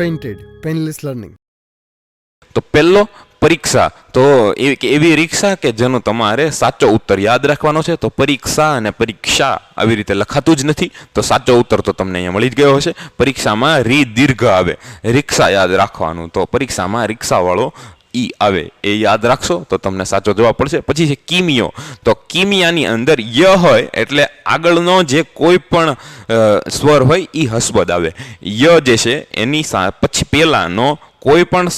Painted painless learning તો પહેલો પરીક્ષા. તો એવી રીક્ષા કે જેનો તમારે સાચો ઉત્તર યાદ રાખવાનો છે? તો પરીક્ષા અને પરીક્ષા આવી રીતે લખાતું જ નથી. તો સાચો ઉત્તર તો તમને અહીંયા મળી જ ગયો હશે. પરીક્ષામાં રી દીર્ઘ આવે. રિક્ષા યાદ રાખવાનું. તો પરીક્ષામાં રિક્ષાવાળો ઈ આવે. એ યાદ રાખશો તો તમને સાચો જવાબ પડશે. પછી છે કિમિયો. તો કિમિયાની અંદર ય હોય એટલે આગળનો જે કોઈ પણ સ્વર હોય એ હસબદ આવે. ય જે છે એની પછી પેલાનો કોઈ પણ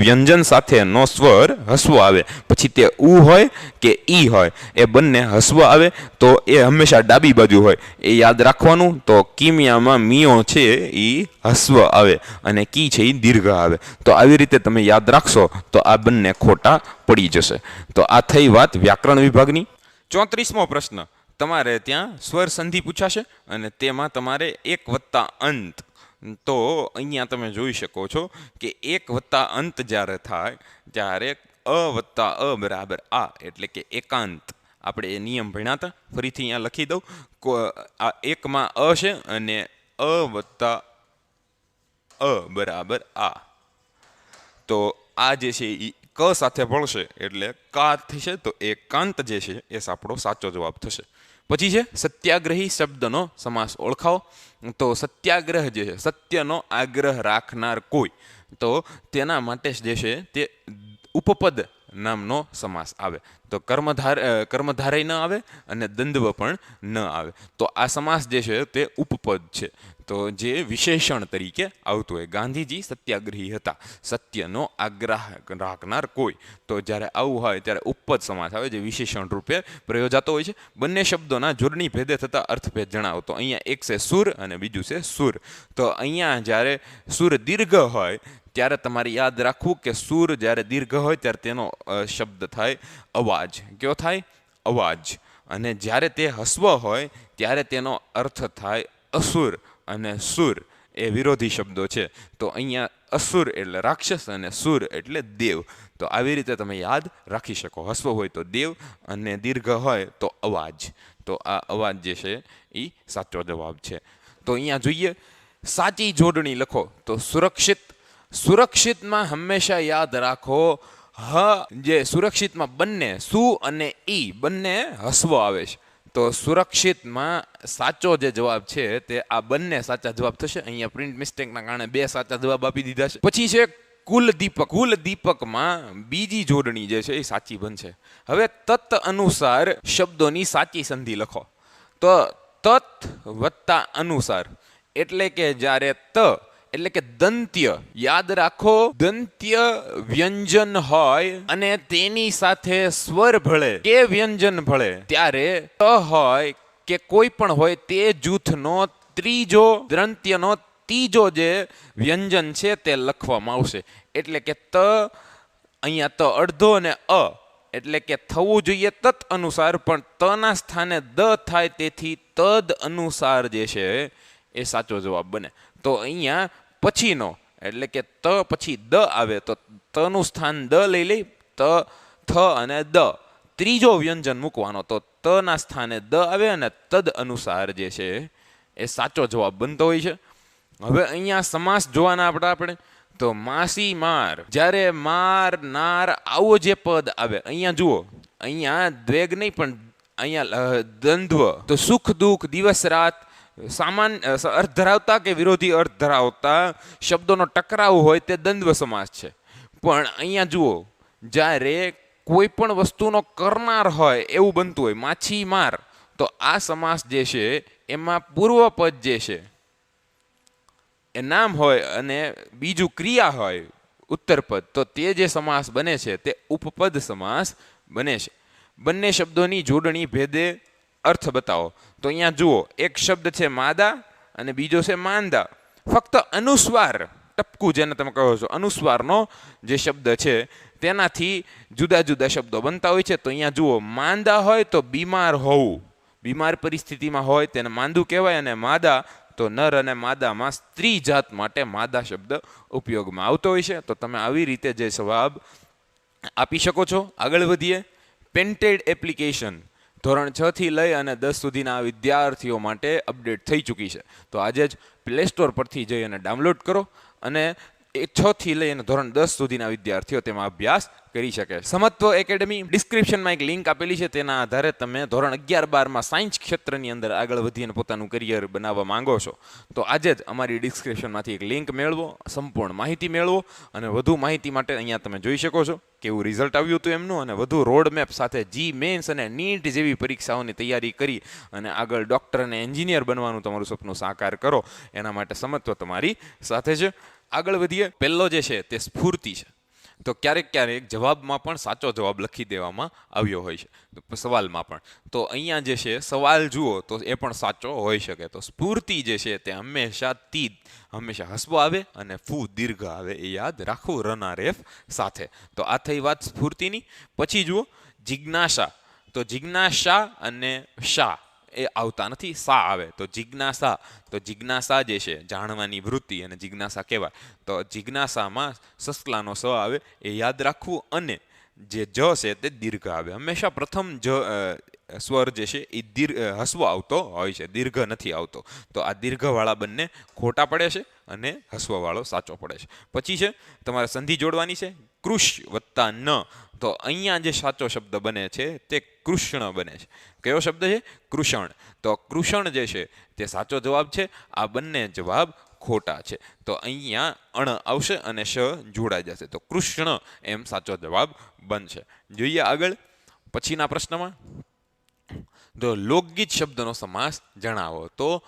વ્યંજન સાથેનો સ્વર હસવો આવે. પછી તે ઉ હોય કે ઈ હોય, એ બંને હસવો આવે, તો એ હંમેશા ડાબી બાજુ હોય. એ યાદ રાખવાનું, તો કિમિયામાં મિયો છે એ હસવ આવે અને કી છે એ દીર્ઘ આવે. તો આવી રીતે તમે યાદ રાખશો, તો આ બંને ખોટા પડી જશે. તો આ થઈ વાત વ્યાકરણ વિભાગની. ચોત્રીસમો પ્રશ્ન. તમારે ત્યાં સ્વર સંધિ પૂછાશે અને તેમાં તમારે એક વત્તા અંત. તો અહીંયા તમે જોઈ શકો છો કે એક વત્તા અંત જ્યારે થાય, ત્યારે અ વત્તા અ બરાબર આ, એટલે કે એકાંત. આપણે એ નિયમ ભણ્યા ફરીથી અહીંયા લખી દઉં. આ એકમાં અ છે અને અ વત્તા અ બરાબર આ. તો આ જે છે એ ક સાથે ભળશે એટલે કા થશે તો એકાંત જે છે એ આપણો સાચો જવાબ થશે. પછી છે, સત્યાગ્રહી શબ્દનો સમાસ ઓળખાવો. તો સત્યાગ્રહ જે છે, સત્યનો આગ્રહ રાખનાર કોઈ. તો તેના માટે જે છે, તે ઉપપદ નામનો સમાસ આવે. તો કર્મધાર કર્મધારય ન આવે અને દંડવ પણ ન આવે. તો આ સમાસ જે છે, તે ઉપપદ છે. તો જે વિશેષણ તરીકે આવતું હોય, ગાંધીજી સત્યાગ્રહી હતા. સત્યનો આગ્રહ રાખનાર કોઈ. તો જ્યારે આવું હોય, ત્યારે ઉપજ સમાસ આવે, જે વિશેષણ રૂપે પ્રયોજાતો હોય છે. બંને શબ્દોના જોડણી ભેદે થતા અર્થભેદ જણાવતો. અહીંયા એક છે સુર અને બીજું છે સુર. તો અહીંયા જ્યારે સુર દીર્ઘ હોય, ત્યારે તમારે યાદ રાખવું કે સૂર જ્યારે દીર્ઘ હોય, ત્યારે તેનો શબ્દ થાય અવાજ. કયો થાય? અવાજ. અને જ્યારે તે હસ્વ હોય, ત્યારે તેનો અર્થ થાય અસુર. અને સુર એ વિરોધી શબ્દો છે. તો અહીંયા અસુર એટલે રાક્ષસ અને સુર એટલે દેવ. તો આવી રીતે તમે યાદ રાખી શકો. હસવો હોય તો દેવ અને દીર્ઘ હોય તો અવાજ. તો આ અવાજ જે છે એ સાચો જવાબ છે. તો અહીંયા જોઈએ, સાચી જોડણી લખો. તો સુરક્ષિત, સુરક્ષિતમાં હંમેશા યાદ રાખો. હ, જે સુરક્ષિતમાં બંને, સુ અને ઈ બંને હસવો આવે છે. તો સુરક્ષિતમાં સાચો જે જવાબ છે તે આ બંને સાચા જવાબ થશે. અહીંયા પ્રિન્ટ મિસ્ટેકના કારણે બે સાચા જવાબ આપી દીધા છે. પછી છે કુલ દીપક. કુલ દીપકમાં બીજી જોડણી જે છે એ સાચી બનશે. હવે તત્ અનુસાર શબ્દોની સાચી સંધિ લખો. તો તત વત્તા અનુસાર. એટલે કે જ્યારે ત એટલે કે દંત્ય. યાદ રાખો, દંત્ય વ્યંજન હોય અને તેની સાથે સ્વર ભળે. કે વ્યંજન ભળે? ત્યારે ત હોય કે કોઈ પણ હોય, તે જૂથનો ત્રીજો, દ્રંત્યનો ત્રીજો જે વ્યંજન છે તે લખવામાં આવશે. એટલે કે ત, અહીંયા ત અડધો અને અ. એટલે કે થવું જોઈએ તત અનુસાર, પણ તના સ્થાને દ થાય, તેથી તદ અનુસાર જે છે, એ સાચો જવાબ બને. તો અહીંયા પછીનો. એટલે કે ત પછી દ આવે. તો તનું સ્થાન દ લઈ લઈ ત, થ અને દ. ત્રીજો વ્યંજન મૂકવાનો. તો તના સ્થાને દ આવે અને તદ અનુસાર જે છે એ સાચો જવાબ બનતો હોય છે. હવે અહીંયા સમાસ જોવાના આપણે આપણે. તો માસી માર. જ્યારે માર, નાર આવો જે પદ આવે. અહીંયા જુઓ. અહીંયા દ્વેગ નહીં, પણ અહીંયા દ્વંદ્વ. તો સુખ દુઃખ દિવસ રાત સામાન અર્થ ધરાવતા કે વિરોધી અર્થ ધરાવતા શબ્દોનો ટકરાવ હોય તે દ્વંદ્વ સમાસ છે. પણ અહીંયા જુઓ, જ્યારે કોઈ પણ વસ્તુનો કરનાર હોય એવું બનતું હોય માછીમાર તો આ સમાસ જે છે, એમાં પૂર્વપદ જે છે, એ નામ હોય અને બીજું ક્રિયા હોય ઉત્તરપદ, તો તે જે સમાસ બને છે, તે ઉપપદ સમાસ બને છે. બંને શબ્દોની જોડણી ભેદે અર્થ બતાવો. તો અહીંયા જુઓ, એક શબ્દ છે માદા અને બીજો છે માંદા. ફક્ત અનુસ્વાર, ટપકું જેને તમે કહો છો, અનુસ્વારનો જે શબ્દ છે, તેનાથી જુદા જુદા શબ્દો બનતા હોય છે. તો અહીંયા જુઓ, માંદા હોય તો બીમાર હોવું. બીમાર પરિસ્થિતિમાં હોય તેને માંદું કહેવાય અને માદા તો નર અને માદામાં સ્ત્રી જાત માટે માદા શબ્દ ઉપયોગમાં આવતો હોય છે. તો તમે આવી રીતે જે જવાબ આપી શકો છો. આગળ વધીએ. પેન્ટેડ એપ્લિકેશન ધોરણ છ થી લઈ અને દસ સુધીના વિદ્યાર્થીઓ માટે અપડેટ થઈ ચૂકી છે. તો આજે જ પ્લે સ્ટોર પરથી જઈ અને ડાઉનલોડ કરો અને છ થી લઈને ધોરણ દસ સુધીના વિદ્યાર્થીઓ તેમાં અભ્યાસ કરી શકે. સમત્વ એકેડમી ડિસ્ક્રિપ્શનમાં એક લિંક આપેલી છે, તેના આધારે તમે ધોરણ અગિયાર બારમાં સાયન્સ ક્ષેત્રની અંદર આગળ વધી અને પોતાનું કરિયર બનાવવા માંગો છો. તો આજે જ અમારી ડિસ્ક્રિપ્શનમાંથી એક લિંક મેળવો, સંપૂર્ણ માહિતી મેળવો અને વધુ માહિતી માટે અહીંયા તમે જોઈ શકો છો કેવું રિઝલ્ટ આવ્યું હતું એમનું અને વધુ રોડ મેપ સાથે જી મેન્સ અને નીટ જેવી પરીક્ષાઓની તૈયારી કરી અને આગળ ડૉક્ટર અને એન્જિનિયર બનવાનું તમારું સપનું સાકાર કરો. એના માટે સમત્વ તમારી સાથે છે. આગળ વધીએ. પહેલો જે છે તે સ્ફૂર્તિ છે. તો ક્યારેક ક્યારેક જવાબમાં પણ સાચો જવાબ લખી દેવામાં આવ્યો હોય છે. સવાલમાં પણ. તો અહીંયા જે છે સવાલ જુઓ તો એ પણ સાચો હોઈ શકે. તો સ્ફૂર્તિ જે છે તે હંમેશા તી હંમેશા હસવો આવે અને ફૂ દીર્ઘ આવે એ યાદ રાખવું રના રેફ સાથે. તો આ થઈ વાત સ્ફૂર્તિની. પછી જુઓ, જિજ્ઞાસા. તો જિજ્ઞાસા અને શા. એ આવતા નથી. સા આવે. તો જિજ્ઞાસા. તો જિજ્ઞાસા જે છે, જાણવાની વૃત્તિ અને જિજ્ઞાસા કહેવાય. તો જિજ્ઞાસામાં સસલાનો સ આવે એ યાદ રાખવું અને જે જ છે તે દીર્ઘ આવે. હંમેશા પ્રથમ જ સ્વર જે છે એ દીર્ઘ હસવો આવતો હોય છે. દીર્ઘ નથી આવતો. તો આ દીર્ઘવાળા બંને ખોટા પડે છે અને હસવાવાળો સાચો પડે છે. પછી છે, તમારે સંધિ જોડવાની છે. કૃષ વત્તા ન. તો અહીંયા જે સાચો શબ્દ બને છે તે કૃષ્ણ બને છે. કયો શબ્દ છે? કૃષણ. તો કૃષણ જે છે તે સાચો જવાબ છે. આ બંને જવાબ ખોટા છે. તો અહીંયા અણ આવશે અને શ જોડાઈ જશે. તો કૃષ્ણ એમ સાચો જવાબ બનશે. જોઈએ આગળ. પછીના પ્રશ્નમાં. તો લોકગીત શબ્દનો સમાસ જણાવો. તો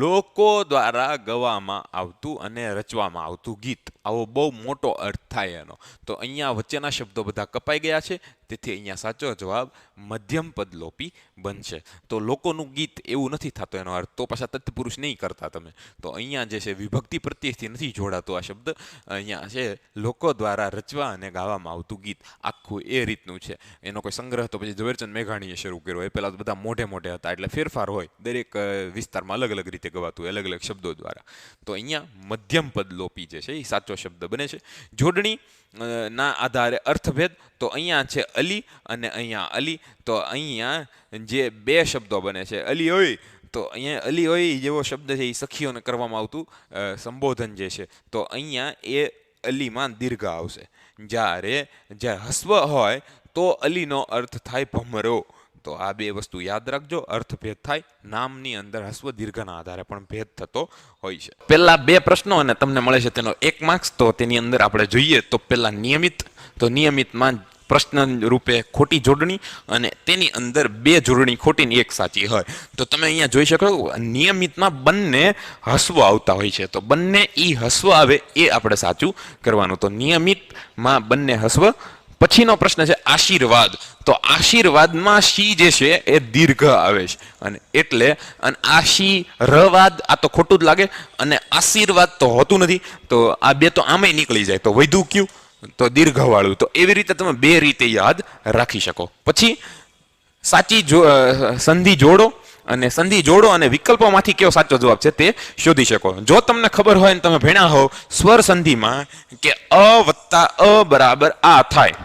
લોકો દ્વારા ગવામાં આવતું અને રચવામાં આવતું ગીત. આવો બહુ મોટો અર્થ થાય એનો. તો અહીંયા વચ્ચેના શબ્દો બધા કપાઈ ગયા છે. તેથી અહીંયા સાચો જવાબ મધ્યમ પદલોપી બનશે. તો લોકોનું ગીત એવું નથી થતું, એનો અર્થ તો પાછા તત્પુરુષ નહીં કરતા તમે. તો અહીંયા જે છે, વિભક્તિ પ્રત્યેથી નથી જોડાતો આ શબ્દ. અહીંયા છે, લોકો દ્વારા રચવા અને ગાવામાં આવતું ગીત આખું એ રીતનું છે. એનો કોઈ સંગ્રહ તો પછી ઝવેરચંદ મેઘાણીએ શરૂ કર્યો. એ પહેલાં તો બધા મોઢે મોઢે હતા, એટલે ફેરફાર હોય. દરેક વિસ્તારમાં અલગ અલગ રીતે ગવાતું અલગ અલગ શબ્દો દ્વારા. તો અહીંયા મધ્યમ પદ લોપી જે છે, એ સાચો શબ્દ બને છે. જોડણી ના આધારે અર્થભેદ, તો અહીંયા છે અલી અને અહીંયા અલી. તો અહીંયા જે બે શબ્દો બને છે, અલી ઓય તો અહીંયા અલી હોય જેવો શબ્દ છે એ સખીઓને કરવામાં આવતું સંબોધન જે છે, તો અહીંયા એ અલીમાં દીર્ઘ આવશે. જ્યારે જ્યારે હસ્વ હોય, તો અલીનો અર્થ થાય ભમરો. તો આ બે વસ્તુ યાદ રાખજો. અર્થભેદ થાય, નામની અંદર હસ્વ દીર્ઘના આધારે પણ ભેદ થતો હોય છે. પહેલા બે પ્રશ્નો અને તમને મળે છે તેનો એક માર્ક્સ તો તેની અંદર આપણે જોઈએ તો પહેલા નિયમિત, તો નિયમિતમાં પ્રશ્ન રૂપે ખોટી જોડણી અને તેની અંદર બે જોડણી ખોટીની એક સાચી હોય. તો તમે અહીંયા જોઈ શકો નિયમિતમાં બંને હસવો આવતા હોય છે. તો બંને ઈ હસવો આવે એ આપણે સાચું કરવાનું. તો નિયમિતમાં બંને હસવ પછીનો પ્રશ્ન છે આશીર્વાદ. તો આશીર્વાદમાં શી જે છે એ દીર્ઘ આવે છે. અને એટલે અને આશીર્વાદ આ તો ખોટું જ લાગે, અને આશીર્વાદ તો હોતું નથી. તો આ બે તો આમે નીકળી જાય. તો વૈધું કયું? તો દીર્ઘવાળું. તો એવી રીતે તમે બે રીતે યાદ રાખી શકો. પછી સાચી જો સંધિ જોડો અને સંધિ જોડો અને વિકલ્પોમાંથી કયો સાચો જવાબ છે તે શોધી શકો. જો તમને ખબર હોય ને તમે ભેણા હોવ, સ્વર સંધિમાં કે અ વત્તા અ બરાબર આ થાય.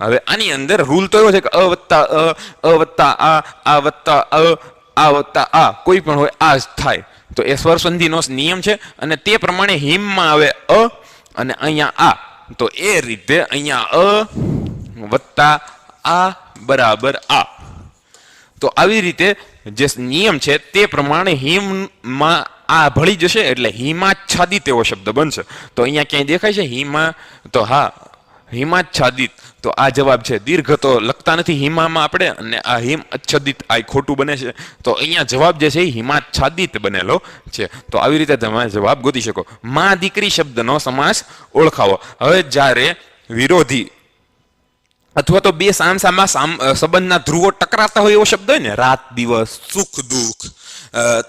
હવે આની અંદર રૂલ તો એવો છે કે અ વત્તા અ અ વત્તા આ આ વત્તા અ, આ વત્તા આ, કોઈ પણ હોય આ જ થાય. તો એ સ્વર સંધિનો નિયમ છે અને તે પ્રમાણે હિમમાં આવે અ અને અહીંયા આ. તો એ રીતે અહીંયા અ વત્તા આ બરાબર આ. તો આવી રીતે જે નિયમ છે તે પ્રમાણે હિમમાં આ ભળી જશે એટલે હિમાચ્છાદિત એવો શબ્દ બનશે. તો અહીંયા ક્યાંય દેખાય છે? હિમા, તો હા, હિમાચ્છાદિત. તો આ જવાબ છે. દીર્ઘ તો લખતા નથી હિમામાં આપણે અને આ હિમ આચ્છાદિત આ ખોટું બને છે. તો અહીંયા જવાબ જે છે એ હિમાચ્છાદિત બનેલો છે. તો આવી રીતે તમે જવાબ ગોતી શકો. માં દીકરી શબ્દનો સમાસ ઓળખાવો. હવે જ્યારે વિરોધી અથવા તો બે સામ સામા સંબંધના ધ્રુવો ટકરાતા હોય એવો શબ્દ હોય ને, રાત, દિવસ, સુખ, દુઃખ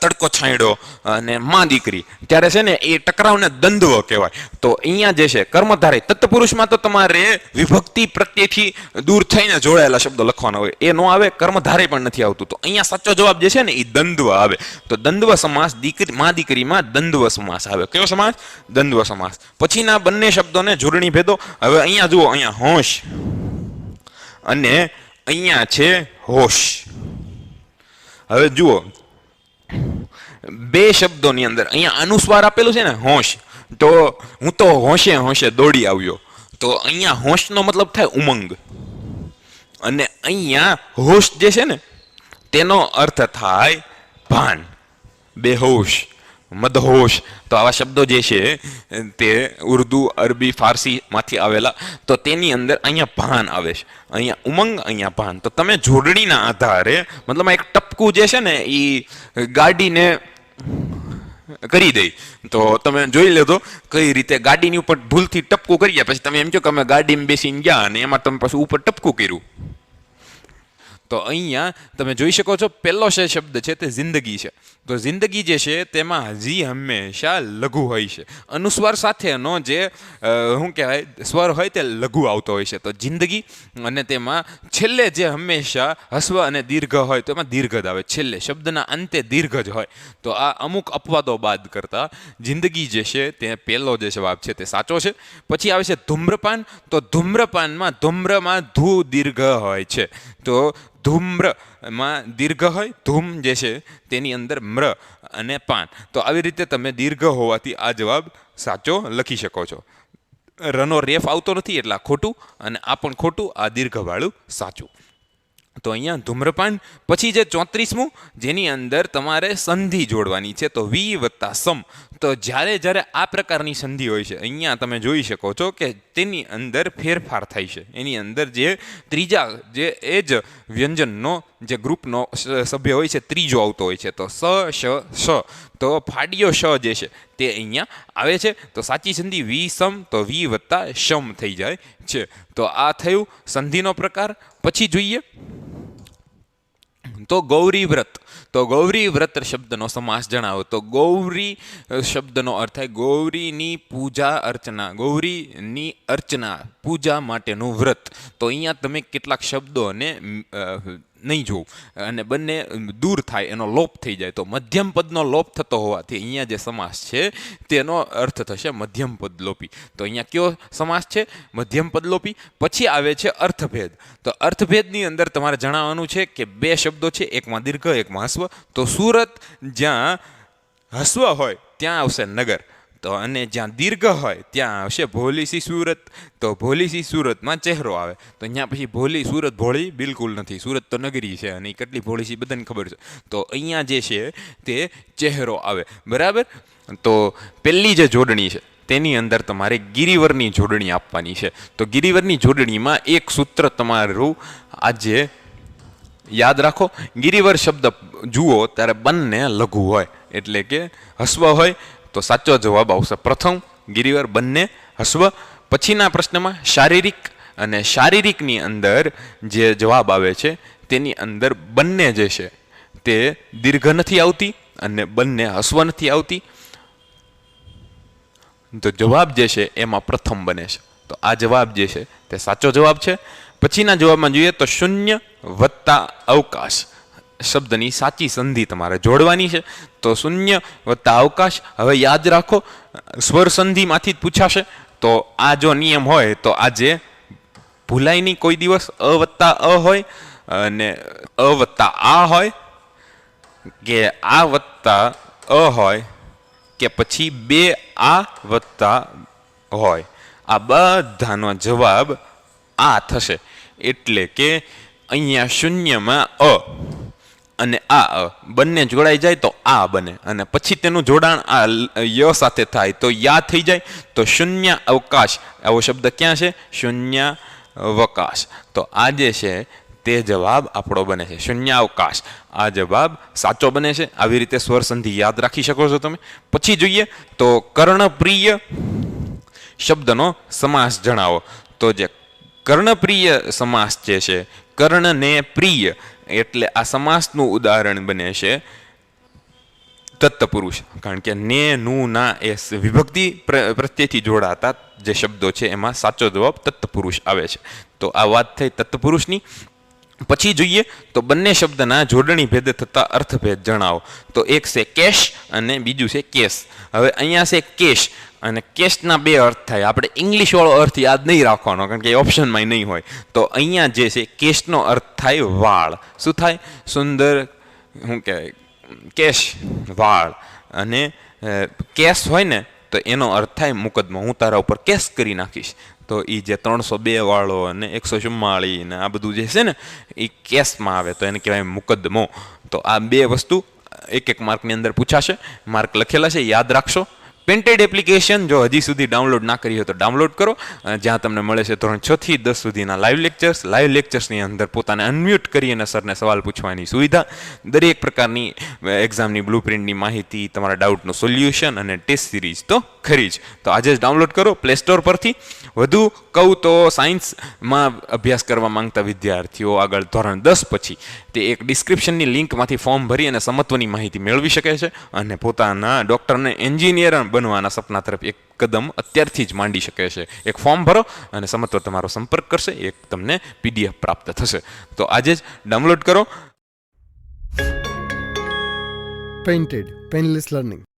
તડકો છાંયડો અને માં દીકરી. ત્યારે છે ને એ ટકરાવને દંડવ કહેવાય. તો અહીંયા જે છે, કર્મધારય, તત્પુરુષમાં તો તમારે વિભક્તિ પ્રત્યેથી દૂર થઈને જોડાયેલા શબ્દો લખવાના હોય. એ નો આવે, કર્મધારય પણ નથી આવતું. તો અહીંયા સાચો જવાબ જે છે ને એ દ્વંદ્વ આવે. તો દંડવ સમાસ દીકરી, માં દીકરીમાં દંડવ સમાસ આવે. કયો સમાસ? દંડવ સમાસ. પછીના બંને શબ્દોને જોડણી ભેદો. હવે અહીંયા જુઓ, અહીંયા હોશ. અને અહીંયા છે હોશ. હવે જુઓ, બે શબ્દોની અંદર અહીંયા અનુસ્વાર આપેલું છે ને, હોશ. તો હું તો હોશે હોશે દોડી આવ્યો. તો અહીંયા હોશનો મતલબ થાય ઉમંગ. અને અહીંયા હોશ જે છે ને, તેનો અર્થ થાય ભાન. બેહોશ મદહોશ. તો આવા શબ્દો જે છે, તે ઉર્દુ, અરબી ફારસીમાંથી આવેલા, તો તેની અંદર અહીંયા ભાન આવે છે. અહીંયા ઉમંગ અહીંયા ભાન. તો તમે જોડણીના આધારે, મતલબ એક ટપકું જે છે ને એ ગાડીને કરી દઈ તો તમે જોઈ લેજો કઈ રીતે ગાડીની ઉપર ભૂલથી ટપકું કરી ગયા પછી તમે એમ કહો કે અમે ગાડીમાં બેસીને ગયા અને એમાં તમે પછી ઉપર ટપકું કર્યું. તો અહીંયા તમે જોઈ શકો છો, પહેલો છે શબ્દ છે તે જિંદગી છે. તો જિંદગી જે છે તેમાં હજી હંમેશા લઘુ હોય છે. અનુસ્વાર સાથેનો જે શું કહેવાય, સ્વર હોય તે લઘુ આવતો હોય છે. તો જિંદગી અને તેમાં છેલ્લે જે હંમેશા હસ્વ અને દીર્ઘ હોય તો એમાં દીર્ઘ જ આવે. છેલ્લે શબ્દના અંતે દીર્ઘ જ હોય. તો આ અમુક અપવાદો બાદ કરતાં જિંદગી જે છે તે પહેલો જે જવાબ છે તે સાચો છે. પછી આવે છે ધૂમ્રપાન. તો ધૂમ્રપાનમાં ધૂમ્રમાં ધૂ દીર્ઘ હોય છે. તો ધૂમ્રમાં દીર્ઘ હોય, ધૂમ જે છે, તેની અંદર મ્ર અને પાન. તો આવી રીતે તમે દીર્ઘ હોવાથી આ જવાબ સાચો લખી શકો છો. રનો રેફ આવતો નથી એટલે ખોટું અને આ પણ ખોટું, આ દીર્ઘવાળું સાચું. તો અહીંયા ધૂમ્રપાન, પછી જે ચોત્રીસમું, જેની અંદર તમારે સંધિ જોડવાની છે, તો વી વત્તા સમ. તો જ્યારે જ્યારે આ પ્રકારની સંધિ હોય છે, અહીંયા તમે જોઈ શકો છો કે તેની અંદર ફેરફાર થાય છે. એની અંદર જે ત્રીજા, જે એ જ વ્યંજનનો, જે ગ્રુપનો સભ્ય હોય છે, ત્રીજો આવતો હોય છે, તો સ, શ શ તો ફાડીયો શ જે છે, તે અહીંયા આવે છે. તો સાચી સંધિ વી સમ, તો વી વત્તા શમ થઈ જાય છે. તો આ થયું સંધિનો પ્રકાર. પછી જોઈએ. તો ગૌરી વ્રત. તો ગૌરી વ્રત શબ્દનો સમાસ જણાવો. તો ગૌરી શબ્દનો અર્થ થાય ગૌરીની પૂજા અર્ચના. ગૌરીની અર્ચના પૂજા માટેનું વ્રત. તો અહીંયા તમે કેટલાક શબ્દોને નહીં જોવું અને બંને દૂર થાય, એનો લોપ થઈ જાય. તો મધ્યમ પદનો લોપ થતો હોવાથી અહીંયા જે સમાસ છે, તેનો અર્થ થશે મધ્યમ પદ લોપી. તો અહીંયા કયો સમાસ છે? મધ્યમ પદ લોપી. પછી આવે છે અર્થભેદ. તો અર્થભેદની અંદર તમારે જણાવવાનું છે કે બે શબ્દો છે, એકમાં દીર્ઘ, એકમાં હસ્વ. તો સુરત જ્યાં હસ્વ હોય, ત્યાં આવશે નગર. તો અને જ્યાં દીર્ઘ હોય, ત્યાં આવશે ભોલીસી સુરત. તો ભોલીસી સુરતમાં ચહેરો આવે. તો અહીંયા પછી ભોલી સુરત ભોળી બિલકુલ નથી. સુરત તો નગરી છે અને કેટલી ભોળી છે બધાને ખબર છે. તો અહીંયા જે છે તે ચહેરો આવે. બરાબર? તો પહેલી જે જોડણી છે, તેની અંદર તમારે ગિરિવરની જોડણી આપવાની છે. તો ગિરિવરની જોડણીમાં એક સૂત્ર તમારું આજે યાદ રાખો. ગિરિવર શબ્દ જુઓ, ત્યારે બંને લઘુ હોય. એટલે કે હસ્વ હોય તો સાચો જવાબ આવશે. પ્રથમ ગિરિવર બંને હસ્વ. પછીના પ્રશ્નમાં શારીરિક અને શારીરિકની અંદર જે જવાબ આવે છે, તેની અંદર બંને જે છે, તે દીર્ઘ નથી આવતી અને બંને હસ્વ નથી આવતી. તો જવાબ જે છે, એમાં પ્રથમ બને છે. તો આ જવાબ જે છે, તે સાચો જવાબ છે. પછીના જવાબમાં જોઈએ તો શૂન્ય વત્તા અવકાશ. શબ્દની સાચી સંધિ તમારે જોડવાની છે. તો શૂન્ય વત્તા અવકાશ, હવે યાદ રાખો, સ્વર સંધિમાંથી જ પૂછાશે. તો આ જો નિયમ હોય, તો આજે ભૂલાય નહીં કોઈ દિવસ અ વત્તા અ હોય અને અ વત્તા આ હોય કે આ વત્તા અ હોય કે પછી બે આ વત્તા હોય. આ બધાનો જવાબ આ થશે. એટલે કે અહીંયા શૂન્યમાં અ. અને આ બંને જોડાઈ જાય તો આ બને. અને પછી તેનું જોડાણ આ ય સાથે થાય. તો યા થઈ જાય, તો શૂન્ય અવકાશ. આવો શબ્દ ક્યાં છે? શૂન્ય અવકાશ તો આ જે છે, તે જવાબ આપણો બને છે. શૂન્ય અવકાશ. આ જવાબ સાચો બને છે. આવી રીતે સ્વર સંધિ યાદ રાખી શકો છો તમે. પછી જોઈએ, તો કર્ણપ્રિય શબ્દનો સમાસ જણાવો. તો જે કર્ણપ્રિય સમાસ જે છે, કર્ણને પ્રિય એટલે આ સમાસનું ઉદાહરણ બને છે તત્તપુરુષ કારણ કે ને, નું, ના એ વિભક્તિ પ્રત્યેથી જોડાતા જે શબ્દો છે એમાં સાચો જવાબ તત્તપુરુષ આવે છે. તો આ વાત થઈ તત્પુરુષની. પછી જોઈએ તો બંને શબ્દના જોડણી ભેદે થતા અર્થભેદ જણાવો. તો એક છે કેશ અને બીજું છે કેસ. હવે અહીંયા છે કેશ અને કેશના બે અર્થ થાય. આપણે ઇંગ્લિશવાળો અર્થ યાદ નહીં રાખવાનો કારણ કે એ ઓપ્શનમાં નહીં હોય. તો અહીંયા જે છે કેશનો અર્થ થાય વાળ. શું થાય? સુંદર, શું કહેવાય? કેશ, વાળ. અને કેશ હોય ને તો એનો અર્થ થાય મુકદમો હું તારા ઉપર કેસ કરી નાખીશ. તો એ જે ત્રણસો બે વાળો અને એકસો ચુમ્માળી ને આ બધું જે છે ને એ કેસમાં આવે. તો એને કહેવાય મુકદમો તો આ બે વસ્તુ એક એક માર્કની અંદર પૂછાશે. માર્ક લખેલા છે, યાદ રાખશો. પેન્ટેડ એપ્લિકેશન જો હજી સુધી ડાઉનલોડ ના કરી હોય તો ડાઉનલોડ કરો. જ્યાં તમને મળે છે ધોરણ છ થી દસ સુધીના લાઈવ લેક્ચર્સ લાઈવ લેક્ચર્સની અંદર પોતાને અનમ્યુટ કરી અને સરને સવાલ પૂછવાની સુવિધા. દરેક પ્રકારની એક્ઝામની બ્લુપ્રિન્ટની માહિતી, તમારા ડાઉટનું સોલ્યુશન અને ટેસ્ટ સિરીઝ તો ખરી જ. તો આજે જ ડાઉનલોડ કરો પ્લે સ્ટોર પરથી. વધુ કહું તો સાયન્સમાં અભ્યાસ કરવા માંગતા વિદ્યાર્થીઓ આગળ ધોરણ દસ પછી. તે એક ડિસ્ક્રિપ્શનની લિંકમાંથી ફોર્મ ભરી અને સમત્વની માહિતી મેળવી શકે છે અને પોતાના ડૉક્ટરને એન્જિનિયર બનવાના સપના તરફ એક કદમ અત્યારથી જ માંડી શકે છે. એક ફોર્મ ભરો અને સમત્વ તમારો સંપર્ક કરશે, એક તમને પીડીએફ પ્રાપ્ત થશે. તો આજે જ ડાઉનલોડ કરો. Painted painless Learning.